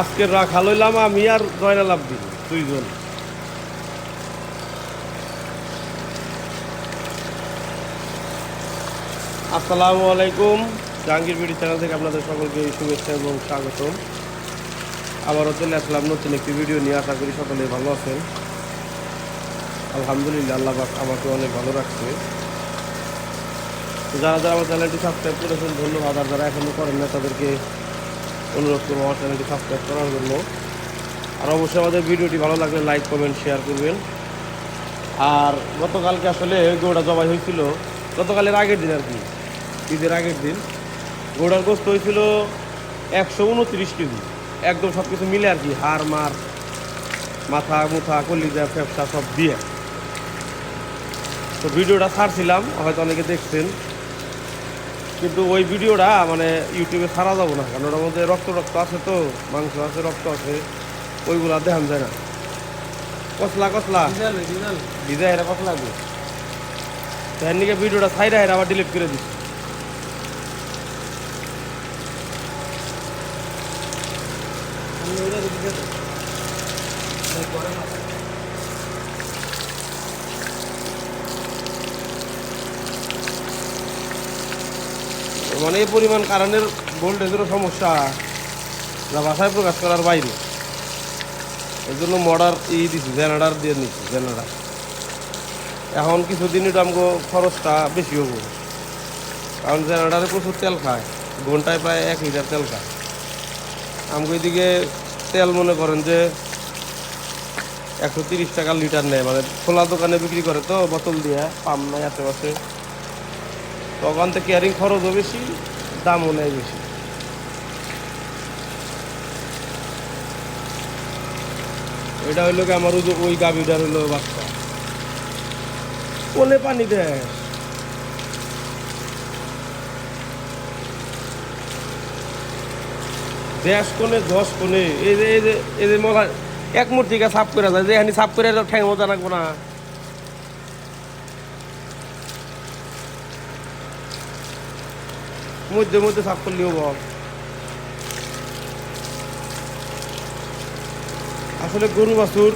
আজকে রাখা লইলাম আমি আর জয়না লাভ দিন দুইজন। আসসালামু আলাইকুম, জাহাঙ্গীর বিডি চ্যানেল থেকে আপনাদের সকলকে শুভেচ্ছা এবং স্বাগতম। আবারও চলে আসলাম, নতুন একটি ভিডিও নিয়ে, আশা করি সকলে ভালো আছেন। আলহামদুলিল্লাহ, আল্লাহ আমাকে অনেক ভালো রাখছে। যারা যারা আমার চ্যানেলটি সাবস্ক্রাইব করেছেন, ধন্যবাদ। আর যারা এখনও করেন না তাদেরকে অনুরোধ করব আমার চ্যানেলটি সাবস্ক্রাইব করার জন্য। আর অবশ্যই আমাদের ভিডিওটি ভালো লাগলে লাইক কমেন্ট শেয়ার করবেন। আর গতকালকে আসলে গৌড়া জবাই হয়েছিল। গতকালের আগের দিন আর কি। ঈদের আগের দিন। গৌড়ার গোস্ত হয়েছিল একশো উনত্রিশ কেজি। একদম সব কিছু মিলে আর কি। হাড়, মার, মাথা, মুথা, কলিজা, ফ্যাপসা সব দিয়ে। তো ভিডিওটা ছাড়ছিলাম। হয়তো অনেকে দেখছেন। কিন্তু ওই ভিডিওটা মানে ইউটিউবে ছাড়া যাব না কারণ ওটার মধ্যে রক্ত রক্ত আছে তো মাংস আছে রক্ত আছে ওইগুলা দেখান যায় না। কসলা কসলা। ডিজাই হেরা কসলা তার নিকে ভিডিওটা সাইড আহের আবার ডিলিট করে দিচ্ছি মানে এই পরিমাণ কারেন্টের ভোল্টেজেরও সমস্যা যা ভাষায় প্রকাশ করার বাইরে। এই জন্য মডার ই দিছি, জেনারেটার দিয়ে নিচ্ছি, জেনারেটার। এখন কিছুদিন একটু আমাকে খরচটা বেশি হব। কারণ জেনারেটারে প্রচুর তেল খায়, ঘন্টায় প্রায় এক লিটার তেল খায়। আমাকে এদিকে তেল মনে করেন যে একশো তিরিশ টাকা লিটার নেয় মানে খোলা দোকানে বিক্রি করে তো, বোতল দিয়ে পাম নাই আশেপাশে। তখন তো ক্যারিং খরচও বেশি, দামও নেয় বেশি। এটা হইল কি আমার ওই গাভিটার হইল বাচ্চা। কোনে পানি দেয়? দেশ কোনে দশ কোনে, এই যে এই যে এই যে মলা এক মূর্তিকে সাফ করে যায়, যে এখানে সাফ করে ঠ্যাং মজা রাখব না। মধ্যে মধ্যে সাফ করলেও বল আসলে গরু বাছুর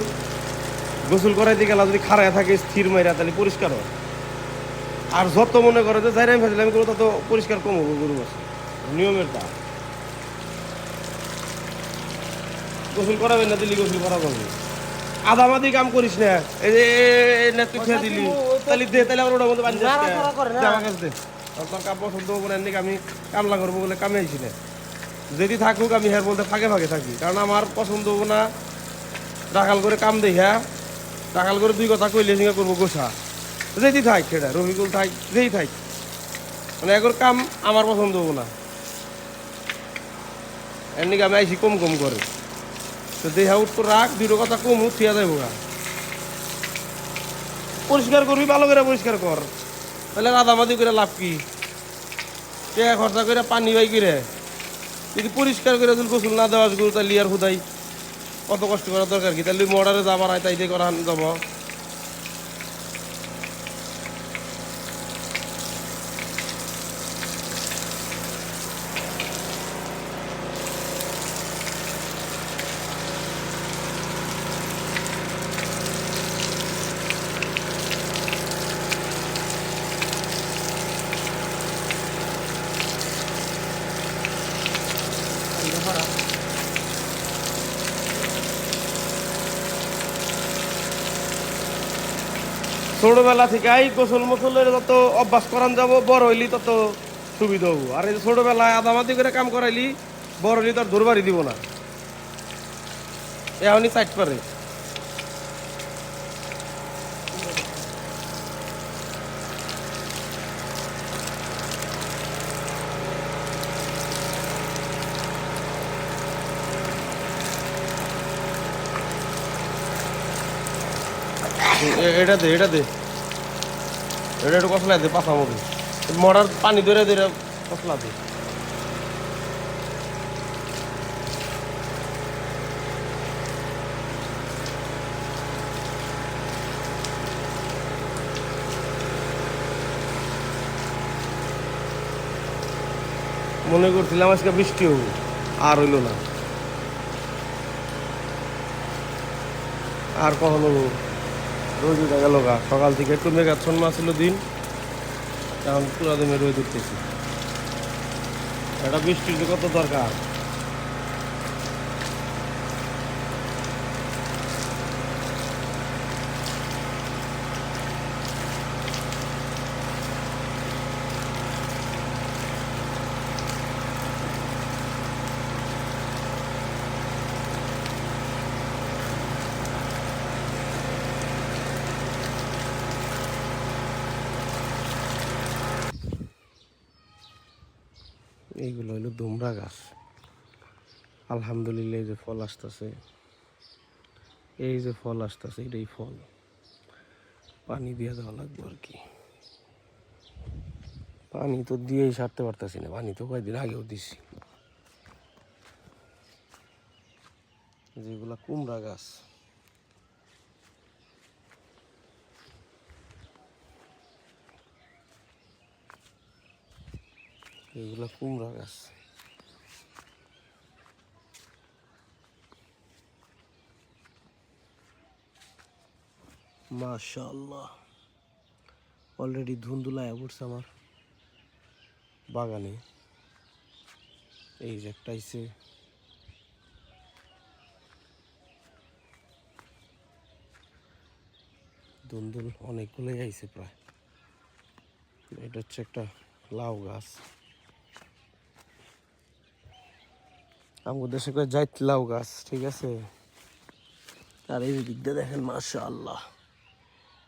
গোসল করাইতে গেলে যদি খাড়ায় থাকে স্থির মাইরা তাহলে পরিষ্কার হয় আর যত মনে করে যে যাই আমি ফেসলাম করব তত পরিষ্কার কম হব গরু বাছুর নিয়মের তা গোসল করাবেন না দিলি গোসল করা যাবে আদামাদি কাম করিস না এই যে নেতকে খেয়ে দিলি তাহলে দে তাহলে আমার ওটার মধ্যে। আমার কাছে দে কাম পছন্দ হব না এমনি আমি কামলা করব বলে কামে আইছি না যদি থাকুক, আমি হের বলতে ফাঁকে ফাঁকে থাকি। কারণ আমার পছন্দ হব না, রাখাল করে কাম দেই হ্যাঁ রাখাল করে দুই কথা কইলে সিঙ্গা করব গোসা। যেই থাক সেটা রবিকুল থাক, যেই থাক। মানে এগোর কাম আমার পছন্দ হব না। এমনি আমি আইসি কম কম করে। তো দেহা উঠ রাখ, দুটো কথা কম উঠিয়া যাইব পরিষ্কার করবি, ভালো করে পরিষ্কার কর। তাহলে মাদি করে লাভ কি? টাকা খরচা করে পানি বাই করে। যদি পরিষ্কার করে যদি গোসল না দেওয়া গরু তাহলে আর হুদাই। কত কষ্ট করার দরকার কি? তাহলে মর্ডারে যাবার আয় তাই করা যাব। ছোটবেলা থেকে এই গোসল মোসলের যত অভ্যাস করান যাব, বড় হইলি তত সুবিধা হব। আর এই ছোটবেলায় আদামাদি করে কাম করাইলি, বড় হইলি তোর দরবারি দিব না। এখনই চাইট পারে। এটা দে এটা দে। এটা একটু কসলা দে পাশা মধ্যে মরার পানি ধরে ধরে কসলা দে। মনে করছিলাম আজকে বৃষ্টি হবে, আর হইল না। আর কখনো রোদ উঠে গেল গা। সকাল থেকে একটু মেঘাচ্ছন্ন ছিল দিন। এখন পুরা দিনে রোদ উঠতেছি। একটা বৃষ্টির কত দরকার? এইগুলো হলো দুমড়া গাছ। আলহামদুলিল্লাহ এই যে ফল আসতেছে। এই যে ফল আসতেছে, এটাই ফল। পানি দিয়ে দেওয়া লাগবে আর কি। পানি তো দিয়েই সারতে পারতেছি না, পানি তো কয়েকদিন আগেও দিছি। যেগুলা কুমড়া গাছ। এগুলা কুমড়া গাছ। মাশাআল্লাহ। অলরেডি ধুন্দুলায় পড়ছে আমার বাগানে। এই যে একটা আইছে। ধুন্দুল অনেকগুলোই আইছে প্রায়। এটা হচ্ছে একটা লাউ গাছ। আমাদের দেশে করে যাইত লাউ গাছ, ঠিক আছে? আর এই দিক দিয়ে দেখেন মাশা আল্লাহ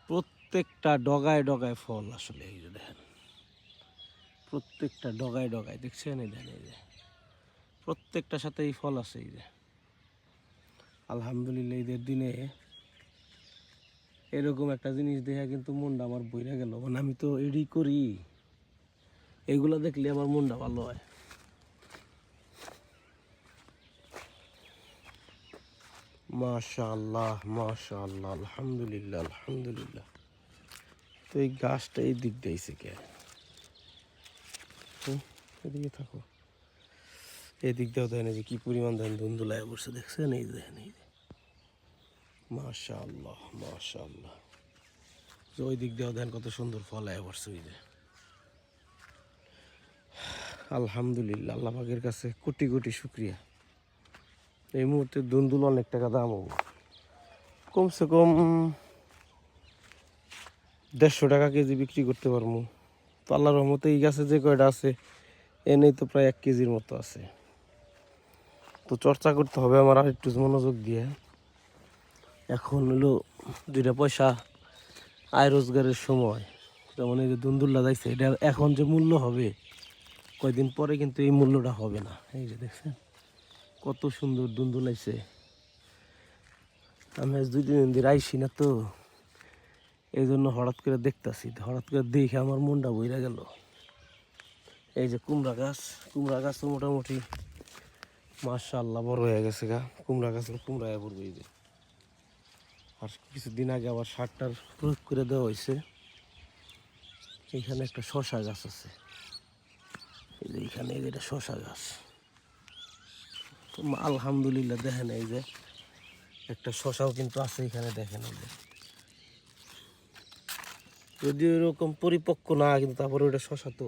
প্রত্যেকটা ডগায় ডগায় ফল আসলে এই যে দেখেন। প্রত্যেকটা ডগায় ডগায়, দেখছেন? এই দেখেন, এই যে। প্রত্যেকটার সাথে এই ফল আছে, এই যে। আলহামদুলিল্লাহ, ঈদের দিনে এরকম একটা জিনিস দেখে কিন্তু মনটা আমার বইরা গেল। মানে আমি তো এডি করি। এগুলো দেখলে আমার মনটা ভালো হয়। মাশাআল্লাহ মাশাআল্লাহ, আলহামদুলিল্লাহ আলহামদুলিল্লাহ। তো এই গাছটা এই দিক দিয়েছে কে? এদিকে থাকো। এদিক দিয়েও দেখেন যে কি পরিমাণ ধান ধুন্দুলায় বসে দেখছেন? এই দেখেন, এই যে। মাশাআল্লাহ মাশাআল্লাহ। যে ওই দিক দিয়েও দেখেন কত সুন্দর ফল আয় বসছে ওই যে। আলহামদুলিল্লাহ, আল্লাহ পাকের কাছে কোটি কোটি শুক্রিয়া। এই মুহূর্তে দুন্দুল অনেক টাকা দাম হবে। কমসে কম দেড়শো টাকা কেজি বিক্রি করতে পারব। তো আল্লাহর রহমতে এই গাছে যে কয়টা আছে, এনেই তো প্রায় এক কেজির মতো আছে। তো চর্চা করতে হবে আমার আর একটু মনোযোগ দিয়ে। এখন হলো দুইটা পয়সা আয় রোজগারের সময়। যেমন এই যে দুন্দুল্লা যাইছে এটা এখন যে মূল্য হবে, কয়দিন পরে কিন্তু এই মূল্যটা হবে না। এই যে দেখছেন? কত সুন্দর দুন্দুলাইছে আমি আজ দুই দিন দিন আইসি না তো এই জন্য হঠাৎ করে দেখতাছি, হঠাৎ করে দেখে আমার মনটা বইরা গেল। এই যে কুমড়া গাছ কুমড়া গাছ তো মোটামুটি মাশাআল্লাহ বড় হয়ে গেছে গা। কুমড়া গাছ কুমড়া পড়বে এই যে। আর কিছুদিন আগে আবার সারটার প্রয়োগ করে দেওয়া হয়েছে এখানে একটা শশা গাছ আছে। এই যে এখানে এই যে এটা শশা গাছ। আলহামদুলিল্লাহ, দেখেন এই যে একটা শশাও কিন্তু আছে এখানে, দেখেন এই যে। যদিও পরিপক্ক না, কিন্তু তারপরে ওটা শশা তো।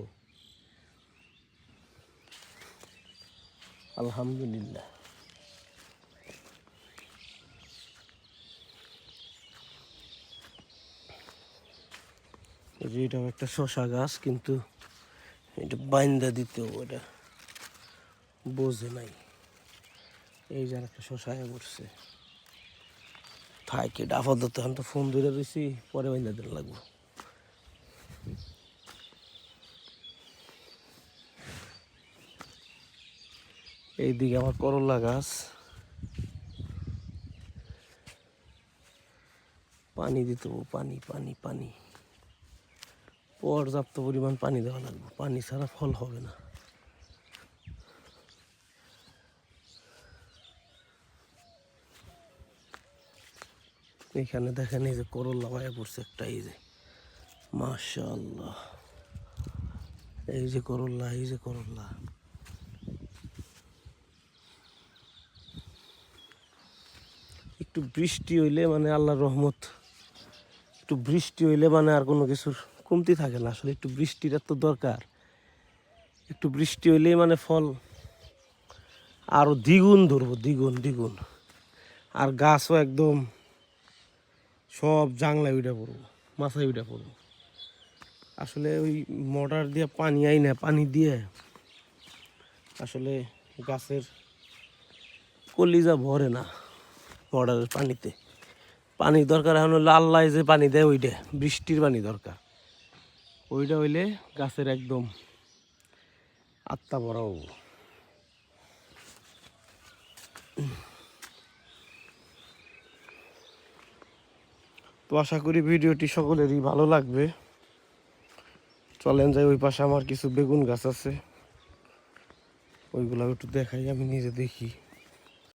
আলহামদুলিল্লাহ। যে এটাও একটা শশা গাছ, কিন্তু এটা বাইন্দা দিতেও ওটা বোঝে নাই। এই যে একটা শশায় পড়ছে। থাকে আপাতত এখন তো ফোন ধরে রয়েছি পরে বাইন্দা দিতে লাগবো। এইদিকে আমার করলা গাছ। পানি দিতে পানি পানি পানি। পর্যাপ্ত পরিমাণ পানি দেওয়া লাগবে। পানি ছাড়া ফল হবে না। এখানে দেখেন এই যে করল্লা ভাইয়া পড়ছে একটা, এই যে। মাশাল্লাহ এই যে করল্লা এই যে করল্লা একটু বৃষ্টি হইলে মানে আল্লাহর রহমত, একটু বৃষ্টি হইলে মানে আর কোনো কিছুর কমতি থাকে না। আসলে একটু বৃষ্টির তো দরকার। একটু বৃষ্টি হইলেই মানে ফল আরও দ্বিগুণ ধরবো, দ্বিগুণ দ্বিগুণ। আর গাছও একদম সব জাংলায় উঠে পড়ব, মাথায় উঠে পড়ব। আসলে ওই মোটর দিয়ে পানি আই না, পানি দিয়ে আসলে গাছের কলিজা ভরে না মোটরের পানিতে। পানি দরকার এখন হলো আল্লাহ যে পানি দেয় ওইটা বৃষ্টির পানি দরকার। ওইটা হইলে গাছের একদম আত্মা ভরা হব। তো আশা করি ভিডিওটি সকলেরই ভালো লাগবে। চলেন যাই, ওই পাশে আমার কিছু বেগুন গাছ আছে। ওইগুলো একটু দেখাই, আমি নিজে দেখি।